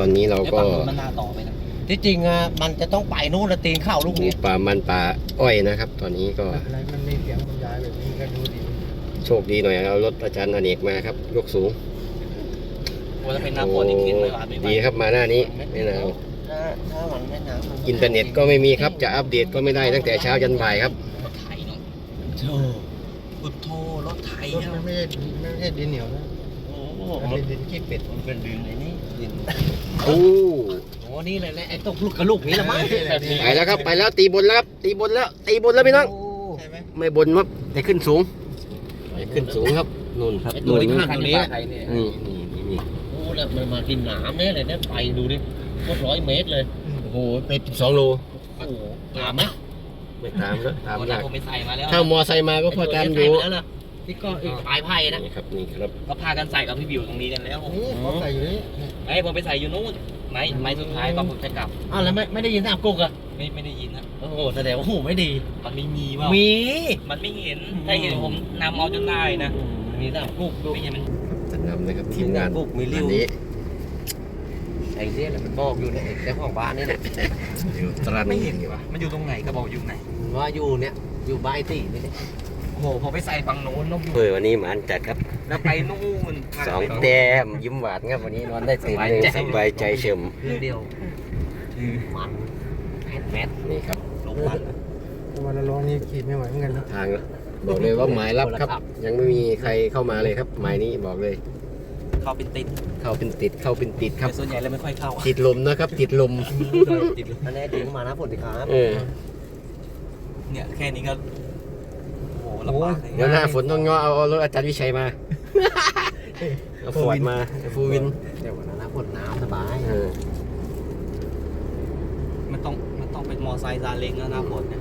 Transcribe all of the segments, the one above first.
ตอนนี้เราไอ้ก็ฝั่งนู้นมันน่าต่อไปนะที่จริงอะมันจะต้องไปนู่นแล้วตีนเข้าลูกปลูนี้กป่ามันป่าอ้อยนะครับ ตอนนี้ก็อะไรมันมีเสียงบรรยายแบบนี้ก็ดูดีโชคดีหน่อยเอารถอาจารย์อเนกมาครับ ยกสูงโอ้ถ้าเป็นน้ำฝนนี่กินไม่หวานไม่ไหวดีครับมาหน้านี้ไม่หนาวถ้าถ้ามันไม่น้ำมัอินเทอร์เน็ตก็ไม่มีครับจะอัปเดตก็ไม่ได้ตั้งแต่เช้ายันบ่ายครับรถไถเนาะโธ่อุดโทรถไถรถเนาะมันไม่ใช่ไม่ใช่ดินเหนียวนะโอ้โห มันเป็นดินขี้เป็ดมันเป็นดินไอ้นี่ดินโอ้โอ้นี่เลยแหละไอ้ตกลูกกระลูกนี้ละมั้งแบบนี้ไปแล้วครับ ไปแล้วตีบนแล้วครับตีบนแล้ว ตีบนแล้วพี่น้องใช่ไหมไม่บนครับแต่ขึ้นสูงไปขึ้นสูงครับนู่นครับไอ้ตัวที่นู่นข้างตัวนี้ไถเนี่ยนี่นี่นี่นี่โอ้แล้วมันมากินหนามเนี่ยเลยเนี่ยไปดูดิโคตรร้อยเมตรเลยโอ้โหไปสองโลโอ้โหตามไหมไม่ตามแล้วตามวันยานั้นกผมไปใส่มาแล้วถ้ามอไซค์มาก็พอตามอยู่ไตัว นี้ใส่ไปแล้วนะที่ก็อีกปลายไผ่นะนี่ครับนี่ครับก็พากันใส่กับพี่บิวตรงนี้กันแล้วนี่เขาใส่อยู่นี่ไอ้ผมไปใส่อยู่นู้นไม้ไม้สุดท้ายตอนผมจะกลับอ้าวแล้วไม่ไม่ได้ยินสามกุกอะไม่ไม่ได้ยินนะโอ้โหแสดงว่าหูไม่ดี มันไม่มีว่ามีมันไม่เห็นถ้าเห็นผมนำเอาจนได้นะมีสามกุกดูไม่เห็นมันจะนำนะครับทีมงานบุกมีริ้วอันนี้ไอ้เนี่ยแหละมันบอกอยู่เนี่ยไอ้เจ้าของบ้านนี่แหละอยู่ตรันไม่เห็นดีวะมันอยู่ตรงไหนก็บอกอยู่ไหนว่าอยู่เนี่ยอยู่บ้านไอ้ตีนี่เนี่ย โอ้โหพอไปใส่ฝั่งโน้นนกอยู่เฮ้ยวันนี้หมานจัดครับแล้วไปนู่นสองแต้มยิ้มหวานครับวันนี้นอนได้ตื่นเลยสบายใจเฉิมเรื่องเดียวมันแมทแมทนี่ครับลงมันวันละร้องนี่ขีดไม่ไหวเหมือนกันนะทางบอกเลยว่าหมายรับครับ ยังไม่มีใครเข้ามาเลยครับหมายนี้บอกเลย เข้าเป็นติด เข้าเป็นติด เข้าเป็นติดครับแต่ส่วนใหญ่แล้วไม่ค่อยเข้าติดลมนะครับ ติดลมติดอันนี้ดึงมานะผลดีครับเออเนี่ยแค่นี้ก็โอ้โห ลำบากเลยเดี๋ยวหน้าฝนต้องง้อเอาเอารถอาจารย์วิชัยมา เอาฟอร์ดมาฟูวินเดี๋ยววันนั้นนะผลน้ำสบายเออมันต้องมันต้องเป็นมอไซค์ซาเล้งแล้วนะฝนเนี่ย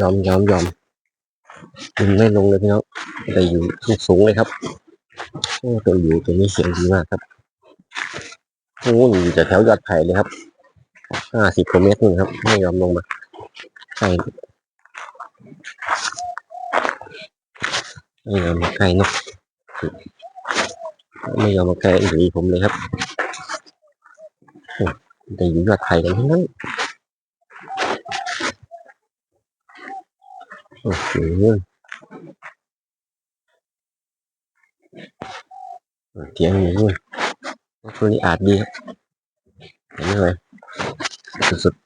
ยอมยอมยอมยิงไม่ลงเลยพี่น้องแต่อยู่สูงสูงเลยครับโอ้ตัวอยู่ตัวนี้เสียงดีมากครับโอ้อยู่แถวยอดไผ่เลยครับห้าสิบกว่าเมตรนึงครับ ไม่ยอมลงมาใกล้ไม่ยอมมาใกล้นกไม่ยอมมาใกล้หนีผมเลยครับแต่อยู่ยอดไผ่กันทั้งนั้น โอ้โหเถียงอย่างนี้ตัวนี้อาจดีครับเห็นไหมสุดๆ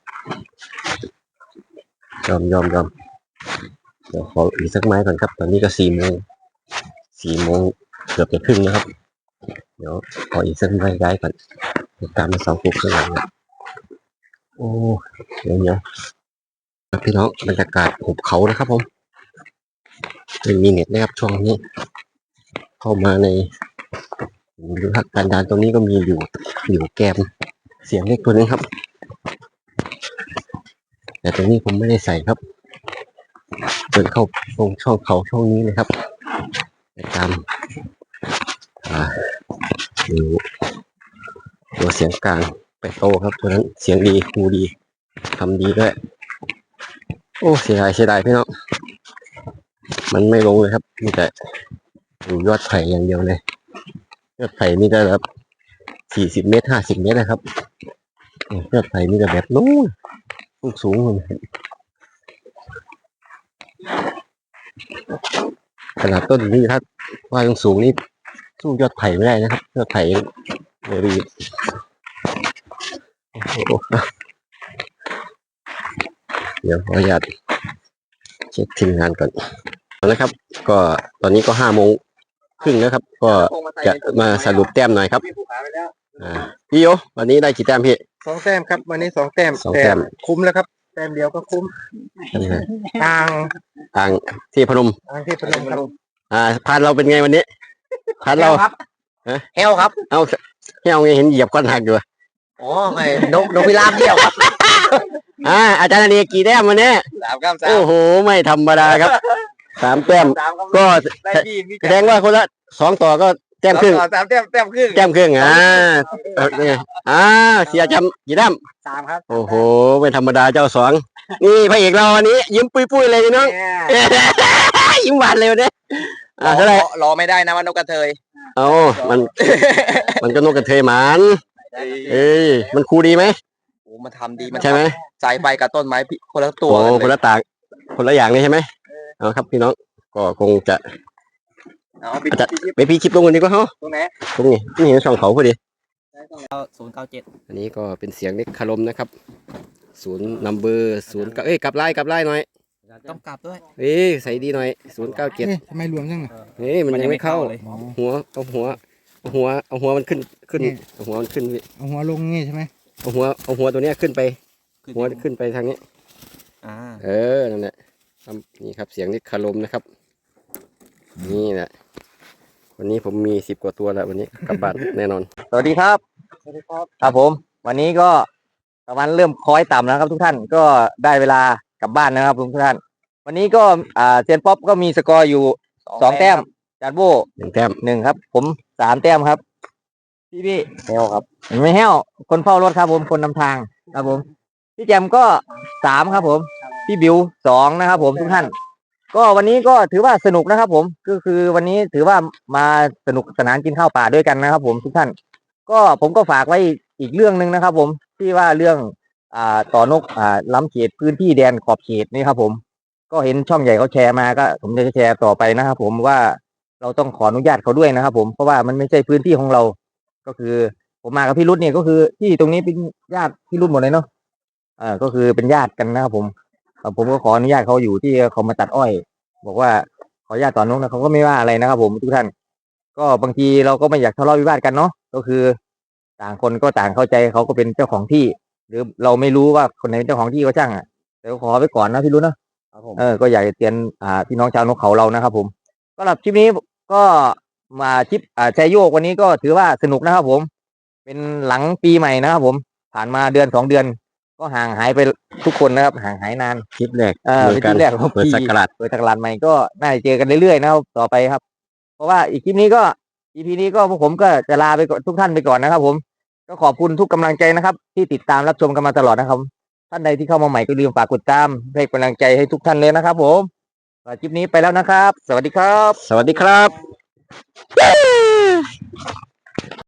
ยอมยอมยอมเดี๋ยวขออีกสักไม้ก่อนครับ ตอนนี้ก็สี่โมงสี่โมงเกือบจะครึ่งนะครับ เดี๋ยวขออีกสักไม้ย้ายก่อนตามมาสองกุ๊กข้างหลังโอ้เดี๋ยวเดี๋ย ครับพี่น้องบรรยากาศหุบเขานะครับผมไม่มีเน็ตนะครับช่วงนี้ เข้ามาในหรือหักการดานตรงนี้ก็มีอยู่อยู่แกมเสียงเล็กตัวนึงครับ แต่ตรงนี้ผมไม่ได้ใส่ครับเดินเข้าตรงช่องเขาช่องนี้เลยครับไปตามดูตัวเสียงกลางไปโตครับตัวนั้นเสียงดีหูดีทำดีด้วย โอ้เสียดายเสียดายพี่น้องมันไม่ลงเลยครับมีแต่อยู่ยอดไผ่อย่างเดียวเลย ยอดไผ่มีแต่แบบสี่สิบเมตรห้าสิบเมตรนะครับยอดไผ่มีแต่แบบนู้นสูงสูงเลยขนาดต้นนี้ถ้าว่าสูงสูงนี่สู้ยอดไผ่ไม่ได้นะครับ ยอดไผ่เลยดีโอ้โห เดี๋ยวขออนุญาตเช็คทีมงานก่อนเอาละครับ ก็ตอนนี้ก็ห้าโมงครึ่งแล้วครับ ก็จะมาสรุปแต้มหน่อยครับอ่าพี่โยวันนี้ได้กี่แต้มพี่สองแต้มครับ วันนี้สองแต้มสองแต้มคุ้มแล้วครับแต้มเดียวก็คุ้มทางทางที่พนมทางที่พนมครับอ่าพานเราเป็นไงวันนี้พานเราครับฮะเฮลครับ เอาให้เอาไงเห็นเหยียบก้อนหักอยู่อะอ๋อไม่นกนกพิราบเดียวครับ อ่าอาจารย์อเนกกี่แต้มวันนี้สามครับสามโอ้โห ไม่ธรรมดาครับสามแต้มสามครับก็ได้พี่พี่แสดงว่าคนละสองต่อก็แต้มครึ่งสามแต้มแต้มครึ่งแต้มครึ่งอ่าเออนี่อ่าเสียจำกี่แต้มสามครับโอ้โห ไม่ธรรมดาเจ้าสองนี่พระเอกเราวันนี้ ยิ้มปุ้ยๆเลยพี่น้องยิ้มหวานเลยวันนี้อ่าเท่าไหร่รอไม่ได้นะว่านกกระเทยเอามัน มันก็นกกระเทยหมาน เอ้ยมันคูดีไหมโอ้ มันทำดีมันใช่ไหมสายไฟกับต้นไม้พี่คนละตัวโอ้กันคนเลยละต่างคนละอย่างเลยใช่ไหมเอาครับพี่น้องก็คงจะเอาพี่อาจารย์ไปพี่คลิปลงกันดีกว่าเฮาตรงไหนตรงนี้นี่เห็นช่องเขาพอดีศูนย์เก้าเจ็ดอันนี้ก็เป็นเสียงเล็กคารมนะครับศูนย์นัมเบอร์ศูนย์เอ้ยกลับไล่กลับไล่หน่อยต้องกลับด้วยเอ้ยใส่ดีหน่อยศูนย์เก้าเจ็ดเอ๊ะทำไมรวมจังน่ะเฮ้ยมันยังไม่เข้าเลยหัวเอาหัวเอาหัวเอาหัวมันขึ้นขึ้นนี่เอาหัวมันขึ้นพี่เอาหัวลงงี้ใช่ไหม เอาหัวเอาหัวตัวเนี้ยขึ้นไป หัวขึ้นไปทางนี้อ่าเออนั่นแหละครับนี่ครับเสียงนิดคารมนะครับ นี่แหละวันนี้ผมมีสิบกว่าตัวแล้ววันนี้กลับบ้านแน่นอน สวัสดีครับสวัสดีครับครับผม วันนี้ก็ประมาณเริ่มคล้อยต่ำแล้วครับ ทุกท่านก็ได้เวลากลับบ้านนะครับทุกท่าน วันนี้ก็อ่าเซียนป๊อปก็มีสกอร์อยู่สองแต้มจานโบหนึ่งแต้มหนึ่งครับ ผมสามแต้มครับ พี่พี่เฮลครับ ไม่เฮลคนเฝ้ารถครับผมคนนำทางครับผม พี่แจมก็สามครับผม พี่บิวสองนะครับผมทุกท่าน ก็วันนี้ก็ถือว่าสนุกนะครับ ผมก็คือวันนี้ถือว่ามาสนุกสนานกินข้าวป่าด้วยกันนะครับ ผมทุกท่าน ก็ผมก็ฝากไว้อีกเรื่องหนึ่งนะครับ ผมที่ว่าเรื่องอ่าต่อนกอ่าล้ำเขตพื้นที่แดนขอบเขตนี่ครับ ผม ก็เห็นช่องใหญ่เขาแชร์มาก็ ผมจะแชร์ต่อไปนะครับ ผมว่าเราต้องขออนุญาตเขาด้วยนะครับ ผมเพราะว่ามันไม่ใช่พื้นที่ของเรา ก็คือ ผมมากับพี่รุดเนี่ยก็คือที่ตรงนี้เป็นญาติพี่รุดหมดเลยเนาะอ่าก็คือเป็นญาติกันนะครับผมเอ่อผมก็ขออนุญาตเขาอยู่ที่เขามาตัดอ้อย บอกว่าขออนุญาตต่อนกนะเขาก็ไม่ว่าอะไรนะครับ ผมทุกท่าน ก็บางทีเราก็ไม่อยากทะเลาะวิวาทกันเนาะก็คือ ต่างคนก็ต่างเข้าใจเขาก็เป็นเจ้าของที่ หรือเราไม่รู้ว่าคนไหนเป็นเจ้าของที่ก็ช่างอะแต่ก็ขอไว้ก่อนนะพี่รุ้นเนาะเออก็อยากจะเตือนอ่าพี่น้องชาวนกเขาเรานะครับ ผมก็สำหรับคลิปนี้ก็ มาคลิปอ่าแชร์โยกวันนี้ก็ถือว่าสนุกนะครับผม เป็นหลังปีใหม่นะครับผม ผ่านมาเดือนสองเดือน ก็ห่างหายไปทุกคนนะครับ ห่างหายนานคลิปแรกเออเป็นคลิปแรกของเปิดปีสักราชเปิดตลาดใหม่ก็น่าจะเจอกันเรื่อยๆนะครับต่อไปครับ เพราะว่าอีกคลิปนี้ก็ EP นี้ก็พวกผมก็จะลาไปก่อนทุกท่านไปก่อนนะครับ ผม ก็ขอบคุณทุกกำลังใจนะครับ ที่ติดตามรับชมกันมาตลอดนะครับ ท่านใดที่เข้ามาใหม่ก็ลืมฝากกดตามให้กำลังใจให้ทุกท่านเลยนะครับ ผมสำหรับคลิปนี้ไปแล้วนะครับ สวัสดีครับ สวัสดีครับ Woo!